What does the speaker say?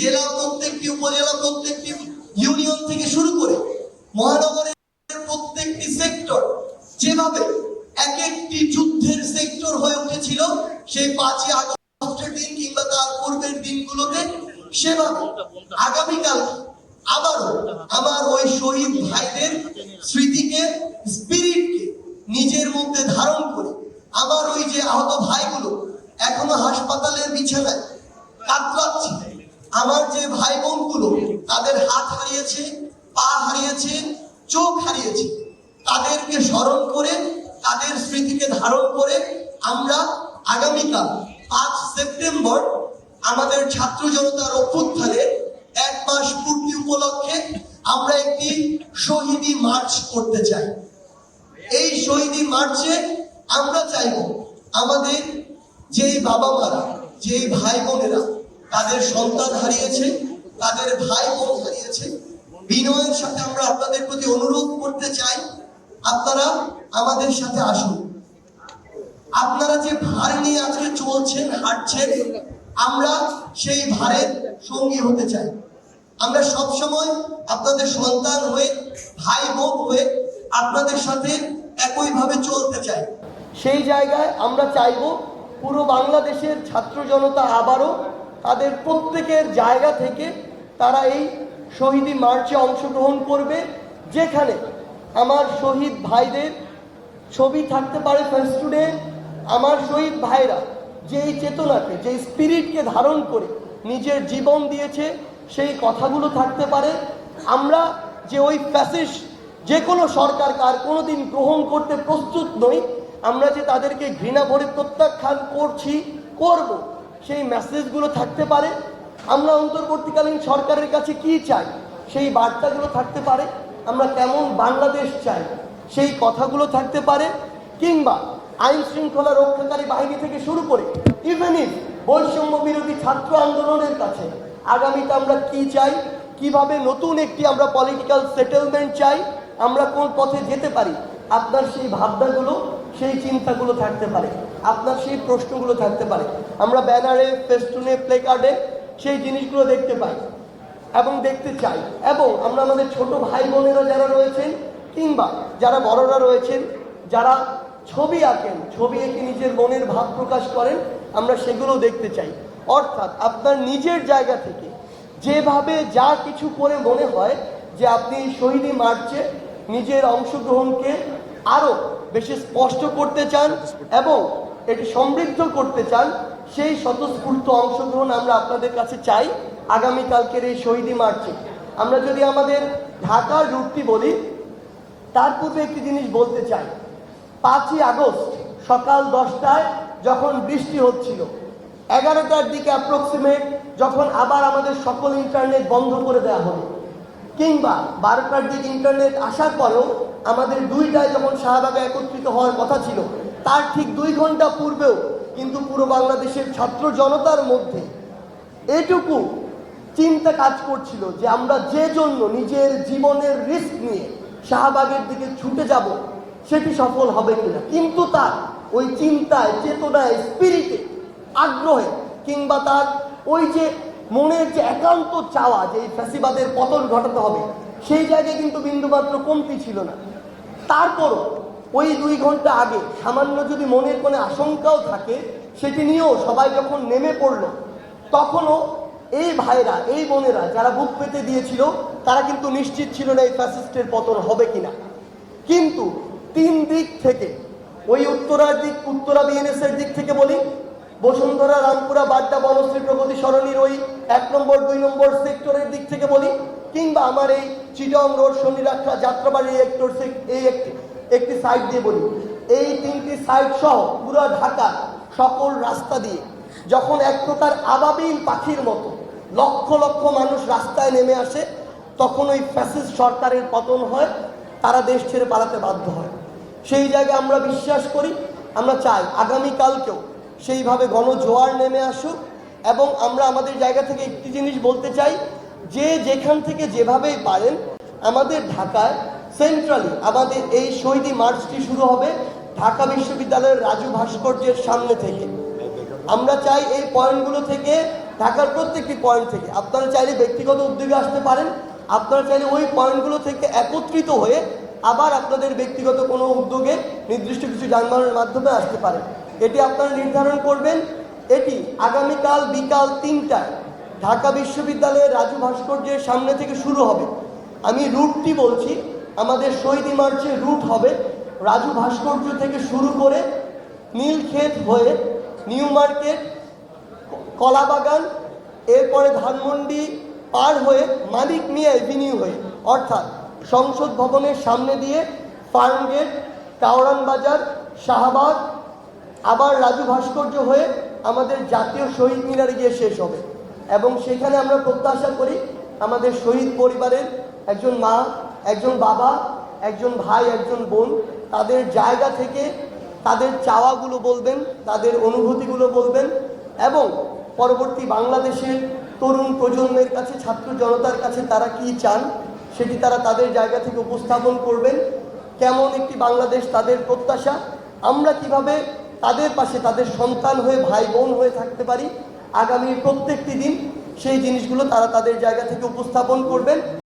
জেলা প্রত্যেকটি উপজেলা প্রত্যেকটি ইউনিয়ন থেকে শুরু করে মহানগরের প্রত্যেকটি সেক্টর, যেভাবে এক একটি যুদ্ধের সেক্টর হয়ে উঠেছিল, সেই পাঁচই আগস্টের দিন কিংবা তার পূর্বের দিনগুলোতে সেভাবে আগামীকাল আবারও আমার ওই শহীদ ভাইদের স্মৃতিকে, স্পিরিটকে নিজের মধ্যে ধারণ করে আমার ওই যে আহত ভাইগুলো এখনও হাসপাতালের বিছানায় কাতরাচ্ছে। আমার যে ভাই বোনগুলো তাদের হাত হারিয়েছে, পা হারিয়েছে, চোখ হারিয়েছে, তাদেরকে স্মরণ করে, তাদের স্মৃতিকে ধারণ করে আমরা আগামীকাল পাঁচ সেপ্টেম্বর আমাদের ছাত্র জনতার অভ্যুত্থানের এক মাস পূর্তি উপলক্ষে আমরা একটি শহীদী মার্চ করতে চাই। এই শহীদী মার্চে আমরা চাইব আমাদের যে বাবা মারা যে ভাই বোনেরা তাদের সন্তান হারিয়েছে, তাদের ভাই বোন হারিয়েছে। বিনয়ের সাথে আমরা আপনাদের প্রতি অনুরোধ করতে চাই, আপনারা আমাদের সাথে আসুন। আপনারা যে ভার নিয়ে আজকে চলছেন, হাঁটছেন, আমরা সেই ভারের সঙ্গী হতে চাই। আমরা সব সময় আপনাদের সন্তান হয়ে ভাই বোন হয়ে আপনাদের সাথে একইভাবে চলতে চাই। সেই জায়গায় আমরা চাইব পুরো বাংলাদেশের ছাত্র জনতা আবারও তাদের প্রত্যেকের জায়গা থেকে তারা এই শহীদী মার্চে অংশগ্রহণ করবে, যেখানে আমার শহীদ ভাইদের ছবি থাকতে পারে ফেস্টুডে আমার শহীদ ভাইরা যেই চেতনাকে, যেই স্পিরিটকে ধারণ করে নিজের জীবন দিয়েছে, সেই কথাগুলো থাকতে পারে। আমরা যে ওই ফ্যাসিস যে কোনো সরকার কার কোনোদিন গ্রহণ করতে প্রস্তুত নই, আমরা যে তাদেরকে ঘৃণা ভরে প্রত্যাখ্যান করছি, করব। সেই মেসেজগুলো থাকতে পারে। আমরা অন্তর্বর্তীকালীন সরকারের কাছে কি চাই? সেই বার্তাগুলো থাকতে পারে। আমরা কেমন বাংলাদেশ চাই? সেই কথাগুলো থাকতে পারে। কিংবা আইন শৃঙ্খলা রক্ষাকারী বাহিনী থেকে শুরু করে ইভেন ইফ বৈষম্য বিরোধী ছাত্র আন্দোলনের কাছে, আগামীতে আমরা কি চাই? কীভাবে নতুন একটি আমরা পলিটিক্যাল সেটেলমেন্ট চাই? আমরা কোন পথে যেতে পারি? আপনার সেই ভাবনাগুলো, সেই চিন্তাগুলো থাকতে পারে। আপনার সেই প্রশ্নগুলো থাকতে পারে। আমরা ব্যানারে, ফেস্টুনে প্লে কার্ডে সেই জিনিসগুলো দেখতে পাই এবং দেখতে চাই। এবং আমরা আমাদের ছোট ভাই বোনেরা যারা রয়েছেন, কিংবা যারা বড়রা রয়েছেন, যারা ছবি আঁকেন, ছবি এঁকে নিজের মনের ভাব প্রকাশ করেন, আমরা সেগুলো দেখতে চাই। অর্থাৎ আপনার নিজের জায়গা থেকে যেভাবে যা কিছু করে মনে হয় যে আপনি শহীদী মার্চে নিজের অংশগ্রহণকে আরও বেশি স্পষ্ট করতে চান এবং এটি সমৃদ্ধ করতে চান, সেই স্বতঃস্ফূর্ত অংশগ্রহণ আমরা আপনাদের কাছে চাই আগামীকালকের এই শহীদী মার্চে। আমরা যদি আমাদের ঢাকার রুটটি বলি, তার পূর্বে একটি জিনিস বলতে চাই। পাঁচই আগস্ট সকাল দশটায় যখন বৃষ্টি হচ্ছিল, এগারোটার দিকে অ্যাপ্রক্সিমেট যখন আবার আমাদের সকল ইন্টারনেট বন্ধ করে দেওয়া হলো। কিংবা বারোটার দিকে ইন্টারনেট আসার পরেও আমাদের দুইটায় যখন শাহবাগে একত্রিত হওয়ার কথা ছিল, তার ঠিক দুই ঘণ্টা পূর্বেও কিন্তু পুরো বাংলাদেশের ছাত্র জনতার মধ্যে এটুকু চিন্তা কাজ করছিল যে আমরা যে জন্য নিজের জীবনের রিস্ক নিয়ে শাহবাগের দিকে ছুটে যাব, সেটি সফল হবে কিনা? কিন্তু তার ওই চিন্তায়, চেতনায় স্পিরিটে আগ্রহে কিংবা তার ওই যে মনের যে একান্ত চাওয়া যে ফ্যাসিবাদের পতন ঘটাতে হবে, সেই জায়গায় কিন্তু বিন্দুমাত্র কমতি ছিল না। তারপরও ওই দুই ঘণ্টা আগে সামান্য যদি মনের কোনো আশঙ্কাও থাকে, সেটি নিয়েও সবাই যখন নেমে পড়ল, তখনও এই ভাইরা, এই বোনেরা যারা বুক পেতে দিয়েছিল, তারা কিন্তু নিশ্চিত ছিল না এই ফ্যাসিস্টের পতন হবে কিনা। কিন্তু তিন দিক থেকে, ওই উত্তরার দিক উত্তরা বিএনএস এর দিক থেকে বলি বসুন্ধরা রামপুরা বাড্ডা বনশ্রী প্রগতি সরণির ওই এক নম্বর, দুই নম্বর সেক্টরের দিক থেকে বলি, কিংবা আমার এই চিটং রোড শনিরাখা যাত্রাবাড়ি একটর এই একটি একটি সাইড দিয়ে বলি। এই তিনটি সাইড সহ পুরো ঢাকা সকল রাস্তা দিয়ে, যখন এক প্রকার আবাবিল পাখির মতো লক্ষ লক্ষ মানুষ রাস্তায় নেমে আসে, তখন ওই ফ্যাসিস্ট সরকারের পতন হয়, তারা দেশ ছেড়ে পালাতে বাধ্য হয়। সেই জায়গায় আমরা বিশ্বাস করি, আমরা চাই আগামীকালকেও সেইভাবে গণজোয়ার নেমে আসুক এবং আমরা আমাদের জায়গা থেকে একটি জিনিস বলতে চাই, যে যেখান থেকে যেভাবেই পারেন, আমাদের ঢাকায় সেন্ট্রালি আমাদের এই শহীদী মার্চটি শুরু হবে ঢাকা বিশ্ববিদ্যালয়ের রাজু ভাস্কর্যের সামনে থেকে। আমরা চাই এই পয়েন্টগুলো থেকে, ঢাকার প্রত্যেকটি পয়েন্ট থেকে। আপনারা চাইলে ব্যক্তিগত উদ্যোগে আসতে পারেন, আপনারা চাইলে ওই পয়েন্টগুলো থেকে একত্রিত হয়ে আবার আপনাদের ব্যক্তিগত কোনো উদ্যোগে নির্দিষ্ট কিছু যানবাহনের মাধ্যমে আসতে পারেন। এটি আপনারা নির্ধারণ করবেন। এটি আগামীকাল বিকাল তিনটায় ঢাকা বিশ্ববিদ্যালয়ের রাজু ভাস্কর্যের সামনে থেকে শুরু হবে। আমি রুটটি বলছি, আমাদের শহীদ মার্চের রুট হবে রাজু ভাস্কর্য থেকে শুরু করে নীলক্ষেত হয়ে নিউ মার্কেট, কলাবাগান, এরপরে ধানমন্ডি পার হয়ে মালিক মিয়া এভিনিউ হয়ে, অর্থাৎ সংসদ ভবনের সামনে দিয়ে ফার্মগেট, কাওরান বাজার, শাহবাগ আবার রাজু ভাস্কর্য হয়ে আমাদের জাতীয় শহীদ মিনারে গিয়ে শেষ হবে। এবং সেখানে আমরা প্রত্যাশা করি আমাদের শহীদ পরিবারের একজন মা, একজন বাবা, একজন ভাই, একজন বোন তাদের জায়গা থেকে তাদের চাওয়াগুলো বলবেন, তাদের অনুভূতিগুলো বলবেন এবং পরবর্তী বাংলাদেশের তরুণ প্রজন্মের কাছে, ছাত্র জনতার কাছে তারা কি চান সেটি তারা তাদের জায়গা থেকে উপস্থাপন করবেন। কেমন একটি বাংলাদেশ তাদের প্রত্যাশা, আমরা কীভাবে তাদের পাশে তাদের সন্তান হয়ে, ভাই বোন হয়ে থাকতে পারি। আগামী প্রত্যেকটি দিন সেই জিনিসগুলো তারা তাদের জায়গা থেকে উপস্থাপন করবেন।